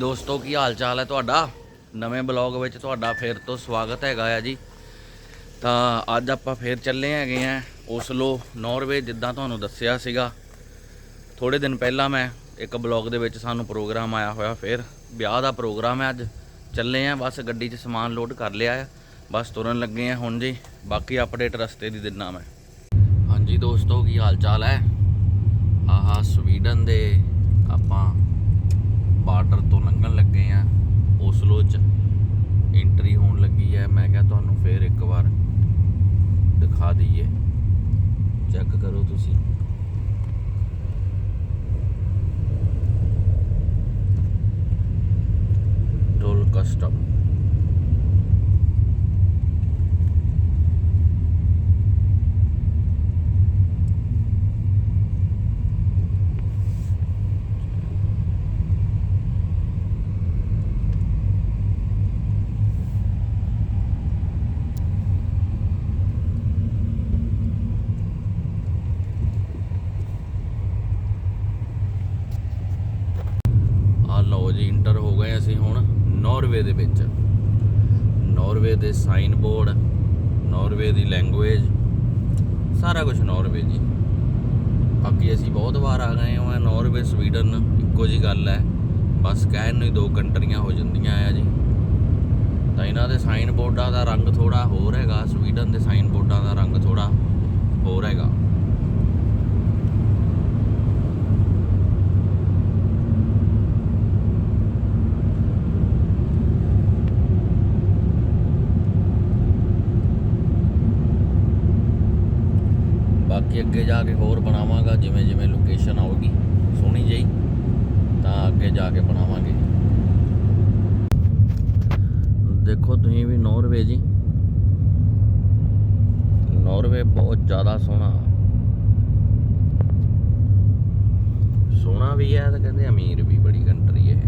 ਦੋਸਤੋ, ਕੀ ਹਾਲ ਚਾਲ ਹੈ ਤੁਹਾਡਾ? ਨਵੇਂ ਬਲੌਗ ਵਿੱਚ ਤੁਹਾਡਾ ਫੇਰ ਤੋਂ ਸਵਾਗਤ ਹੈਗਾ ਆ ਜੀ। ਤਾਂ ਅੱਜ ਆਪਾਂ ਫੇਰ ਚੱਲੇ ਹੈਗੇ ਆ ਉਸਲੋ ਨਾਰਵੇ, ਜਿੱਦਾਂ ਤੁਹਾਨੂੰ ਦੱਸਿਆ ਸੀਗਾ। ਥੋੜੇ ਦਿਨ ਪਹਿਲਾਂ ਮੈਂ ਇੱਕ ਬਲੌਗ ਦੇ ਵਿੱਚ ਸਾਨੂੰ ਪ੍ਰੋਗਰਾਮ ਆਇਆ ਹੋਇਆ ਫੇਰ। ਵਿਆਹ ਦਾ ਪ੍ਰੋਗਰਾਮ ਹੈ ਅੱਜ। ਚੱਲੇ ਆ, ਬਸ ਗੱਡੀ 'ਚ ਸਮਾਨ ਲੋਡ ਕਰ ਲਿਆ ਆ। ਬਸ ਤੁਰਨ ਲੱਗੇ ਆ ਹੁਣ ਜੀ। ਬਾਕੀ ਅਪਡੇਟ ਰਸਤੇ ਦੀ ਦਿਨਾ ਮੈਂ। ਹਾਂਜੀ ਦੋਸਤੋ, ਕੀ ਹਾਲ ਚਾਲ ਹੈ? ਆਹਾ, ਸਵੀਡਨ ਦੇ ਆਪਾਂ ਬਾਰਡਰ ਤੋਂ ਲੰਘਣ ਲੱਗੇ ਆ, ਓਸਲੋ ਚ ਐਂਟਰੀ ਹੋਣ ਲੱਗੀ ਹੈ ਮੈਂ ਕਿਹਾ ਤੁਹਾਨੂੰ ਫੇਰ ਇੱਕ ਵਾਰ ਦਿਖਾ ਦਈਏ। ਚੈੱਕ ਕਰੋ ਤੁਸੀਂ। ਟੋਲ ਕਸਟਮ ਆ ਲਓ ਜੀ ਇੰਟਰ ਹੋ ਗਏ ਅਸੀਂ ਹੁਣ ਨਾਰਵੇ ਦੇ ਵਿੱਚ ਨਾਰਵੇ ਦੇ ਸਾਈਨ ਬੋਰਡ ਨਾਰਵੇ ਦੀ ਲੈਂਗੁਏਜ ਸਾਰਾ ਕੁਝ ਨਾਰਵੇ ਜੀ ਬਾਕੀ ਅਸੀਂ ਬਹੁਤ ਵਾਰ ਆ ਗਏ ਹਾਂ ਨਾਰਵੇ ਸਵੀਡਨ ਇੱਕੋ ਜੀ ਗੱਲ ਹੈ। ਬਸ ਕਹਿਣ ਨੂੰ ਹੀ ਦੋ ਕੰਟਰੀਆਂ ਹੋ ਜਾਂਦੀਆਂ ਆ ਜੀ। ਤਾਂ ਇਹਨਾਂ ਦੇ ਸਾਈਨ ਬੋਰਡਾਂ ਦਾ ਰੰਗ ਥੋੜਾ ਹੋਰ ਹੈਗਾ ਸਵੀਡਨ ਦੇ ਸਾਈਨ ਬੋਰਡਾਂ ਦਾ ਰੰਗ ਥੋੜਾ ਹੋਰ ਹੈਗਾ ਬਾਕੀ ਅੱਗੇ ਜਾ ਕੇ ਹੋਰ ਬਣਾਵਾਂਗਾ, ਜਿਵੇਂ ਜਿਵੇਂ ਲੋਕੇਸ਼ਨ ਆਊਗੀ, ਸੋਹਣੀ ਜਿਹੀ, ਤਾਂ ਅੱਗੇ ਜਾ ਕੇ ਬਣਾਵਾਂਗੇ। ਦੇਖੋ ਤੁਸੀਂ ਵੀ ਨਾਰਵੇ ਜੀ। ਨਾਰਵੇ ਬਹੁਤ ਜ਼ਿਆਦਾ ਸੋਹਣਾ। ਸੋਹਣਾ ਵੀ ਹੈ ਤੇ ਕਹਿੰਦੇ ਅਮੀਰ ਵੀ ਬੜੀ ਕੰਟਰੀ ਹੈ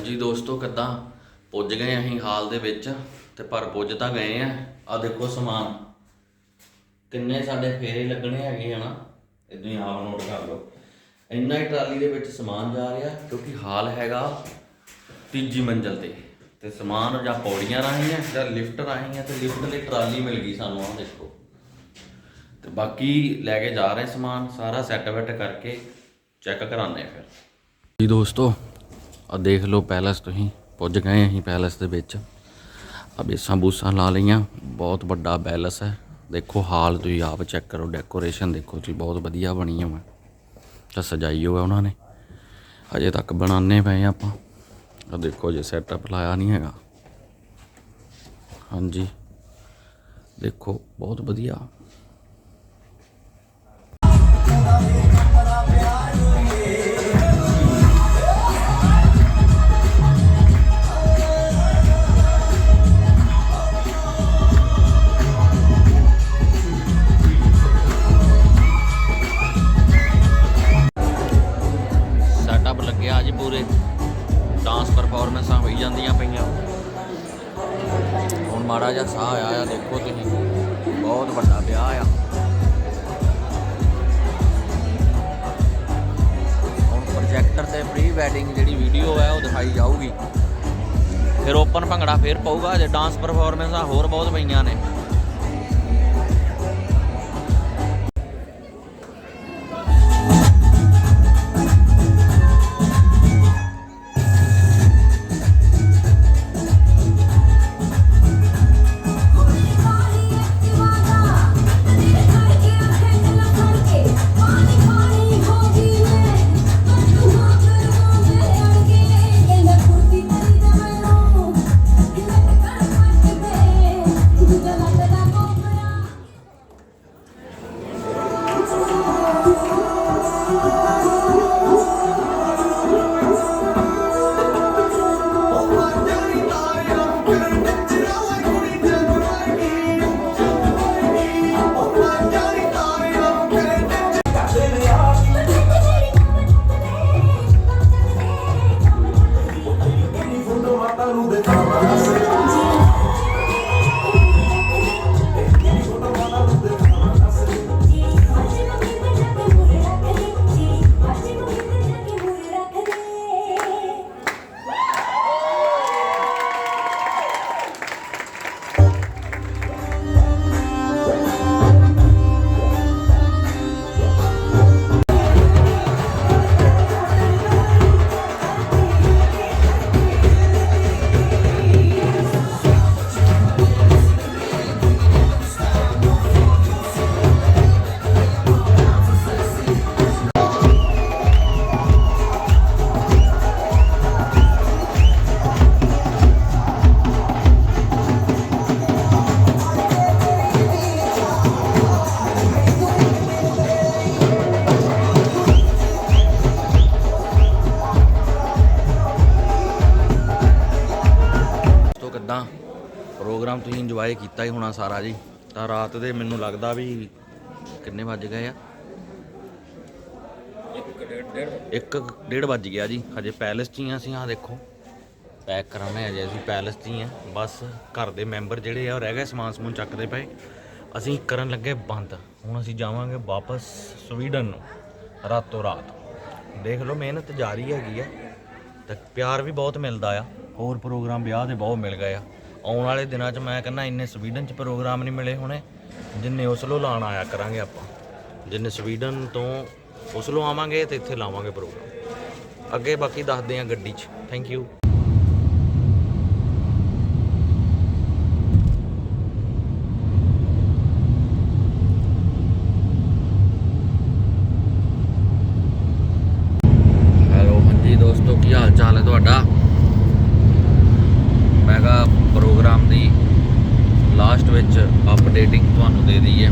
ਇਹ ਜੀ ਦੋਸਤੋ ਕਿੱਦਾਂ ਪੁੱਜ ਗਏ ਅਸੀਂ ਹਾਲ ਦੇ ਵਿੱਚ ਤੇ ਪਰ ਪੁੱਜ ਤਾਂ ਗਏ ਆ। ਆ ਦੇਖੋ ਸਮਾਨ। ਕਿੰਨੇ ਸਾਡੇ ਫੇਰੇ ਲੱਗਣੇ ਹੈਗੇ ਆ ਇਦਾਂ ਹੀ ਆਪ ਨੋਟ ਕਰ ਲਓ। ਇੰਨਾ ਹੀ ਟਰਾਲੀ ਦੇ ਵਿੱਚ ਸਮਾਨ ਜਾ ਰਿਹਾ ਕਿਉਂਕਿ ਹਾਲ ਹੈਗਾ ਤੀਜੀ ਮੰਜ਼ਲ ਤੇ। ਤੇ ਸਮਾਨ ਜਾਂ ਪੌੜੀਆਂ ਰਾਹੀਂ ਹੈ ਜਾਂ ਲਿਫਟ ਰਾਹੀਂ ਹੈ ਤੇ ਲਿਫਟ ਲਈ ਟਰਾਲੀ ਮਿਲ ਗਈ ਸਾਨੂੰ, ਆਹ ਦੇਖੋ। ਤੇ ਬਾਕੀ ਲੈ ਕੇ ਜਾ ਰਹੇ ਸਮਾਨ, ਸਾਰਾ ਸੈੱਟ ਵੈਟ ਕਰਕੇ ਚੈੱਕ ਕਰਾਉਂਦੇ ਆ ਫਿਰ। ਜੀ ਦੋਸਤੋ ਆ ਦੇਖ ਲਓ ਪੈਲਸ ਤੁਸੀਂ, ਪੁੱਜ ਗਏ ਅਸੀਂ ਪੈਲਸ ਦੇ ਵਿੱਚ। ਆ ਬੇਸਾਂ ਬੂਸਾਂ ਲਾ ਲਈਆਂ, ਬਹੁਤ ਵੱਡਾ ਪੈਲਸ ਹੈ। ਦੇਖੋ ਹਾਲ ਤੁਸੀਂ ਆਪ ਚੈੱਕ ਕਰੋ, ਡੈਕੋਰੇਸ਼ਨ ਦੇਖੋ ਤੁਸੀਂ, ਬਹੁਤ ਵਧੀਆ ਬਣੀ ਹੋਈ ਹੈ ਤਾਂ ਸਜਾਈ ਹੋਇਆ ਉਹਨਾਂ ਨੇ। ਅਜੇ ਤੱਕ ਬਣਾਉਂਦੇ ਪਏ ਆਪਾਂ। ਆ ਦੇਖੋ ਜੇ ਸੈਟਅਪ ਲਾਇਆ ਨਹੀਂ ਹੈਗਾ। ਹਾਂਜੀ। ਦੇਖੋ, ਬਹੁਤ ਵਧੀਆ। ਡਾਂਸ ਪਰਫਾਰਮੈਂਸਾਂ ਜਾਂਦੀਆਂ ਪਈਆਂ। ਹੁਣ ਮਾੜਾ ਜਿਹਾ ਸਾਹ ਆਇਆ ਆ ਦੇਖੋ ਤੁਸੀਂ। ਬਹੁਤ ਵੱਡਾ ਵਿਆਹ ਆ। ਹੁਣ ਪ੍ਰੋਜੈਕਟਰ ਤੇ ਪ੍ਰੀ ਵੈਡਿੰਗ ਜਿਹੜੀ ਵੀਡੀਓ ਹੈ, ਉਹ ਦਿਖਾਈ ਜਾਊਗੀ। ਫਿਰ ਓਪਨ ਭੰਗੜਾ ਫੇਰ ਪਊਗਾ, ਜੇ ਡਾਂਸ ਪਰਫਾਰਮੈਂਸਾਂ ਹੋਰ ਬਹੁਤ ਪਈਆਂ ਨੇ। ਪ੍ਰੋਗਰਾਮ ਤੁਸੀਂ ਇੰਜੋਏ ਕੀਤਾ ਹੀ ਹੋਣਾ ਸਾਰਾ ਜੀ। ਤਾਂ ਰਾਤ ਦੇ ਮੈਨੂੰ ਲੱਗਦਾ ਵੀ ਕਿੰਨੇ ਵੱਜ ਗਏ ਆ? ਇੱਕ ਡੇਢ ਵੱਜ ਗਿਆ ਜੀ। ਹਜੇ ਪੈਲਸ 'ਚ ਹੀ ਆ ਅਸੀਂ ਆ ਦੇਖੋ। ਪੈਕ ਕਰਾਉਣੇ ਅਜੇ ਅਸੀਂ ਪੈਲਸ 'ਚ ਹੀ ਆ। ਬਸ ਘਰ ਦੇ ਮੈਂਬਰ ਜਿਹੜੇ ਆ, ਉਹ ਰਹਿ ਗਏ, ਸਮਾਨ ਸਮੂਨ ਚੱਕਦੇ ਪਏ। ਅਸੀਂ ਕਰਨ ਲੱਗੇ ਬੰਦ। ਹੁਣ ਅਸੀਂ ਜਾਵਾਂਗੇ ਵਾਪਸ ਸਵੀਡਨ ਨੂੰ, ਰਾਤੋਂ ਰਾਤ। ਦੇਖ ਲਓ, ਮਿਹਨਤ ਜਾਰੀ ਹੈਗੀ ਆ। ਤੇ ਪਿਆਰ ਵੀ ਬਹੁਤ ਮਿਲਦਾ ਆ। ਹੋਰ ਪ੍ਰੋਗਰਾਮ ਵਿਆਹ ਦੇ ਬਹੁਤ ਮਿਲ ਗਏ ਆ। ਆਉਣ ਵਾਲੇ ਦਿਨਾਂ 'ਚ ਮੈਂ ਕਹਿੰਦਾ ਇੰਨੇ ਸਵੀਡਨ 'ਚ ਪ੍ਰੋਗਰਾਮ ਨਹੀਂ ਮਿਲੇ ਹੋਣੇ, ਜਿੰਨੇ ਉਸਲੋ ਲਾਣ ਆਇਆ ਕਰਾਂਗੇ ਆਪਾਂ। ਜਿੰਨੇ ਸਵੀਡਨ ਤੋਂ ਉਸਲੋ ਆਵਾਂਗੇ ਤੇ ਇੱਥੇ ਲਾਵਾਂਗੇ ਪ੍ਰੋਗਰਾਮ। ਅੱਗੇ ਬਾਕੀ ਦੱਸਦੇ ਆ ਗੱਡੀ 'ਚ। ਥੈਂਕ ਯੂ ਹੈਲੋ ਹਾਂਜੀ ਦੋਸਤੋ ਕੀ ਹਾਲ ਚਾਲ ਹੈ ਤੁਹਾਡਾ ਮੈਂ ਕਿਹਾ ਪ੍ਰੋਗਰਾਮ ਦੀ ਲਾਸਟ ਵਿੱਚ ਅਪਡੇਟਿੰਗ ਤੁਹਾਨੂੰ ਦੇ ਦਈਏ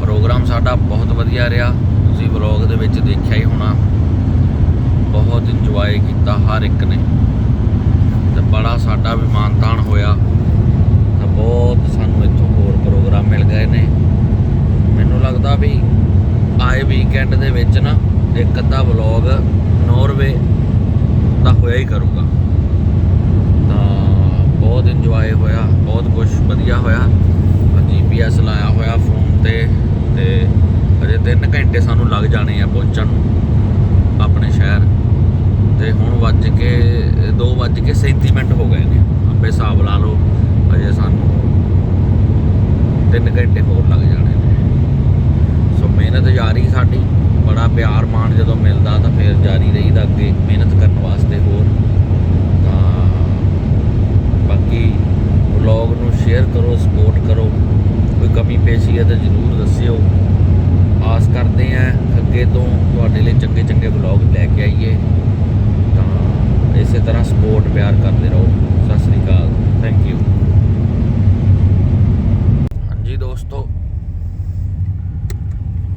ਪ੍ਰੋਗਰਾਮ ਸਾਡਾ ਬਹੁਤ ਵਧੀਆ ਰਿਹਾ। ਤੁਸੀਂ ਵਲੌਗ ਦੇ ਵਿੱਚ ਦੇਖਿਆ ਹੀ ਹੋਣਾ। ਬਹੁਤ ਇੰਜੋਏ ਕੀਤਾ ਹਰ ਇੱਕ ਨੇ। ਤੇ ਬੜਾ ਸਾਡਾ ਵੀ ਮਾਨਤਾਨ ਹੋਇਆ। ਤਾਂ ਬਹੁਤ ਸਾਨੂੰ ਇੱਥੋਂ ਹੋਰ ਪ੍ਰੋਗਰਾਮ ਮਿਲ ਗਏ ਨੇ। ਮੈਨੂੰ ਲੱਗਦਾ ਵੀ ਆਏ ਵੀਕਐਂਡ ਦੇ ਵਿੱਚ ਨਾ ਇੱਕ ਅੱਧਾ ਵਲੌਗ ਨੋਰਵੇ ਦਾ ਹੋਇਆ ਹੀ ਕਰੂਗਾ। ਤਾਂ ਬਹੁਤ ਇੰਜੋਏ ਹੋਇਆ, ਬਹੁਤ ਕੁਝ ਵਧੀਆ ਹੋਇਆ। ਜੀਪੀਐਸ ਲਾਇਆ ਹੋਇਆ ਫੋਨ ਤੇ ਤੇ ਅਜੇ 3 ਘੰਟੇ ਸਾਨੂੰ ਲੱਗ ਜਾਣੇ ਆ ਪਹੁੰਚਣ ਨੂੰ, ਆਪਣੇ ਸ਼ਹਿਰ। ਤੇ ਹੁਣ ਵੱਜ ਕੇ 2 ਵੱਜ ਕੇ 37 ਮਿੰਟ ਹੋ ਗਏ ਨੇ। ਆਪੇ ਹਿਸਾਬ ਲਾ ਲਓ ਅਜੇ ਸਾਨੂੰ 3 ਘੰਟੇ ਹੋਰ ਲੱਗ ਜਾਣੇ ਨੇ। ਸੋ ਮਿਹਨਤ ਜਾਰੀ ਸਾਡੀ, ਬੜਾ ਪਿਆਰ ਮਾਣ ਜਦੋਂ ਮਿਲਦਾ ਤਾਂ ਫਿਰ ਜਾਰੀ ਰਹੀਦਾ ਅੱਗੇ ਮਿਹਨਤ ਕਰਨ ਵਾਸਤੇ ਹੋਰ। ਤਾਂ ਬਾਕੀ ਵਲੌਗ ਨੂੰ ਸ਼ੇਅਰ ਕਰੋ, ਸਪੋਰਟ ਕਰੋ। ਕੋਈ ਕਮੀ ਪੇਸ਼ੀ ਹੈ ਤਾਂ ਜ਼ਰੂਰ ਦੱਸਿਓ। ਆਸ ਕਰਦੇ ਆਂ ਅੱਗੇ ਤੋਂ ਤੁਹਾਡੇ ਲਈ ਚੰਗੇ ਚੰਗੇ ਵਲੌਗ ਲੈ ਕੇ ਆਈਏ। ਤਾਂ ਇਸੇ ਤਰ੍ਹਾਂ ਸਪੋਰਟ ਪਿਆਰ ਕਰਦੇ ਰਹੋ। ਸਤਿ ਸ੍ਰੀ ਅਕਾਲ। ਥੈਂਕ ਯੂ ਹਾਂਜੀ ਦੋਸਤੋ,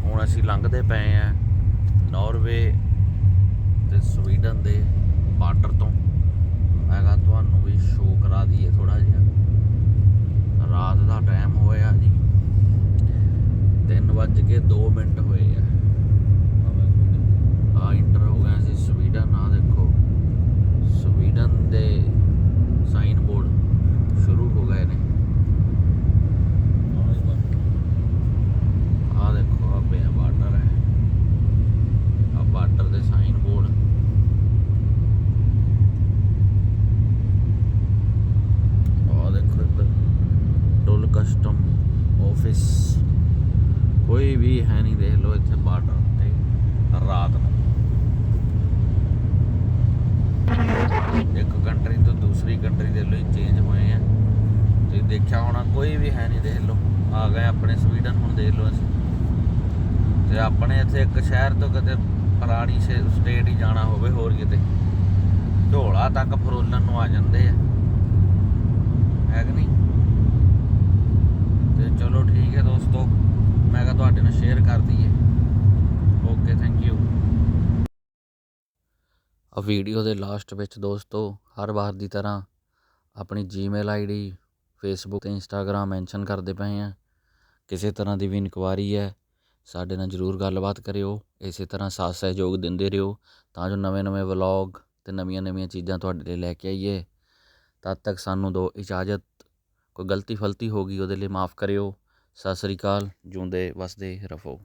ਹੁਣ ਅਸੀਂ ਲੰਘਦੇ ਪਏ ਆ ਨਾਰਵੇ ਤੇ ਸਵੀਡਨ ਦੇ ਬਾਰਡਰ ਤੋਂ। ਮੈਂ ਤੁਹਾਨੂੰ ਵੀ ਸ਼ੋਅ ਕਰਾ ਦਈਏ ਥੋੜਾ ਜਿਹਾ ਰਾਤ ਦਾ ਟਾਈਮ ਹੋਇਆ ਜੀ 3 ਵੱਜ ਕੇ 2 ਮਿੰਟ ਹੋਏ ਆ ਆ ਇੰਟਰ ਹੋ ਗਿਆ ਸੀ ਸਵੀਡਨ ਆ ਦੇਖੋ ਸਵੀਡਨ ਦੇ ਸਾਈਨ ਬੋਰਡ ਸ਼ੁਰੂ ਹੋ ਗਏ ਨੇ ਆ ਦੇਖੋ ਆ ਪਿਆ ਬਾਰਡਰ ਹੈ ਆ ਬਾਰਡਰ ਦੇ ਸਾਈਨ ਬੋਰਡ ਆ ਦੇਖੋ ਇੱਧਰ ਟੋਲ ਕਸਟਮ ਆਫਿਸ ਕੋਈ ਵੀ ਹੈ ਨਹੀਂ ਦੇਖ ਲਓ ਇੱਥੇ ਬਾਰਡਰ ਤੇ ਰਾਤ ਨੂੰ ਇੱਕ ਕੰਟਰੀ ਤੋਂ ਦੂਸਰੀ ਕੰਟਰੀ ਦੇ ਲਈ ਚੇਂਜ ਹੋਏ ਆ ਤੁਸੀਂ ਹੋਣਾ, ਕੋਈ ਵੀ ਹੈ ਨਹੀਂ ਦੇਖ ਲਓ। ਆ ਗਏ ਆਪਣੇ ਸਵੀਡਨ, ਹੁਣ ਦੇਖ ਲਓ ਅਸੀਂ। ਤੇ ਆਪਣੇ ਇੱਥੇ ਇੱਕ ਸ਼ਹਿਰ ਤੋਂ ਕਿਤੇ ਪੁਰਾਣੀ ਸਟੇਟ ਹੀ ਜਾਣਾ ਹੋਵੇ ਹੋਰ ਕਿਤੇ। ਢੋਲਾ ਤੱਕ ਫਰੋਲਣ ਨੂੰ ਆ ਜਾਂਦੇ ਆ। ਹੈ ਕਿ ਨਹੀਂ? ਤੇ ਚਲੋ ਠੀਕ ਹੈ ਦੋਸਤੋ, ਮੈਂ ਕਿਹਾ ਤੁਹਾਡੇ ਨਾਲ ਸ਼ੇਅਰ ਕਰ ਦਈਏ। ਓਕੇ ਥੈਂਕ ਯੂ ਆ ਵੀਡੀਓ ਦੇ ਲਾਸਟ ਵਿੱਚ ਦੋਸਤੋ, ਹਰ ਵਾਰ ਦੀ ਤਰ੍ਹਾਂ ਆਪਣੀ ਜੀਮੇਲ ਆਈਡੀ ਫੇਸਬੁੱਕ ਅਤੇ ਇੰਸਟਾਗ੍ਰਾਮ ਮੈਂਸ਼ਨ ਕਰਦੇ ਪਏ ਹਾਂ ਕਿਸੇ ਤਰ੍ਹਾਂ ਦੀ ਵੀ ਇਨਕੁਆਇਰੀ ਹੈ, ਸਾਡੇ ਨਾਲ ਜਰੂਰ ਗੱਲਬਾਤ ਕਰਿਓ। ਇਸੇ ਤਰ੍ਹਾਂ ਸਾਥ ਸਹਿਯੋਗ ਦਿੰਦੇ ਰਹੋ, ਤਾਂ ਜੋ ਨਵੇਂ-ਨਵੇਂ ਵਲੋਗ ਅਤੇ ਨਵੀਆਂ-ਨਵੀਆਂ ਚੀਜ਼ਾਂ ਤੁਹਾਡੇ ਲਈ ਲੈ ਕੇ ਆਈਏ। ਤਦ ਤੱਕ ਸਾਨੂੰ ਦਿਓ ਇਜਾਜ਼ਤ। ਕੋਈ ਗਲਤੀ ਫਲਤੀ ਹੋ ਗਈ ਉਹਦੇ ਲਈ ਮਾਫ ਕਰਿਓ। ਸਤਿ ਸ੍ਰੀ ਅਕਾਲ, ਜਿਉਂਦੇ ਵਸਦੇ ਰਹੋ।